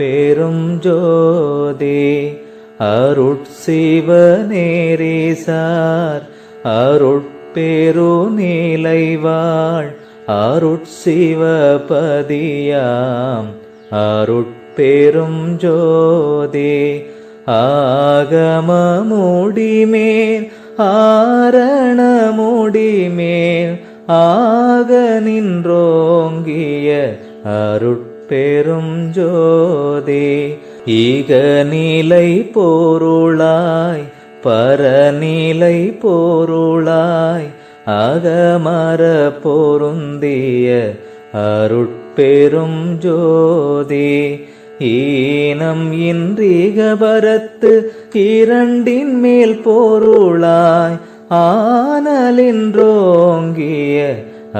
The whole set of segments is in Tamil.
பெரும் ஜோதி அருட்சிவநேரிசார் அருட்பெரு நீலைவாழ் அருட்சிவபதியாம் அருட்பெரும் ஜோதி ஆகமமுடிமேல் ஆரணமுடிமேல் ஆக நின்றோங்கிய அருட் பெரும் ஜோதி ஈக நிலை பொருளாய் பரநிலை போருளாய் அகமர பொருந்திய அருட்பெரும் ஜோதி ஈனம் இன்றிகபரத்து இரண்டின் மேல் போருளாய் ஆனலின்றோங்கிய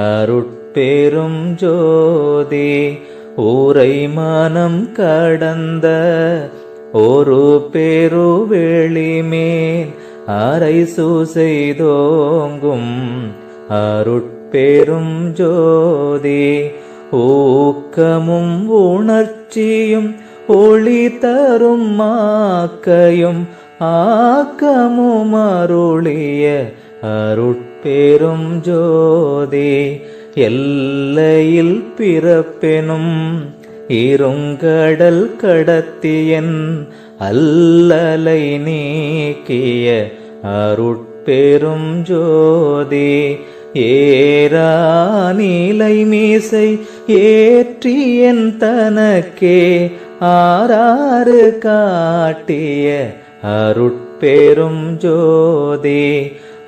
அருட்பெரும் ஜோதி ஊரை மனம் கடந்த ஒரு பேரு வெளிமேல் அரை சூசெய்தோங்கும் அருட்பெரும் ஜோதி. ஊக்கமும் உணர்ச்சியும் ஒளி தரும் மாக்கையும் ஆக்கமும் அருளிய அருட்பெரும் ஜோதி. எல்லையில் பிறப்பெனும் இருங்கடல் கடத்தியன் அல்லலை நீக்கிய அருட்பெரும் ஜோதி ஏரா நீலை மீசை ஏற்றியன் தனக்கே ஆறாறு காட்டிய அருட்பெரும் ஜோதி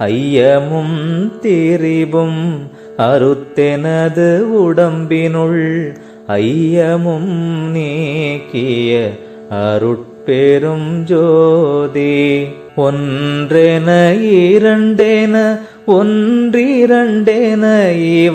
ஐயமும் திரிபும் அறுத்தெனது உடம்பினுள் ஐயமும் நீக்கிய அருட்பெரும் ஜோதி. ஒன்றென இரண்டென ஒன்றிரண்டென இவ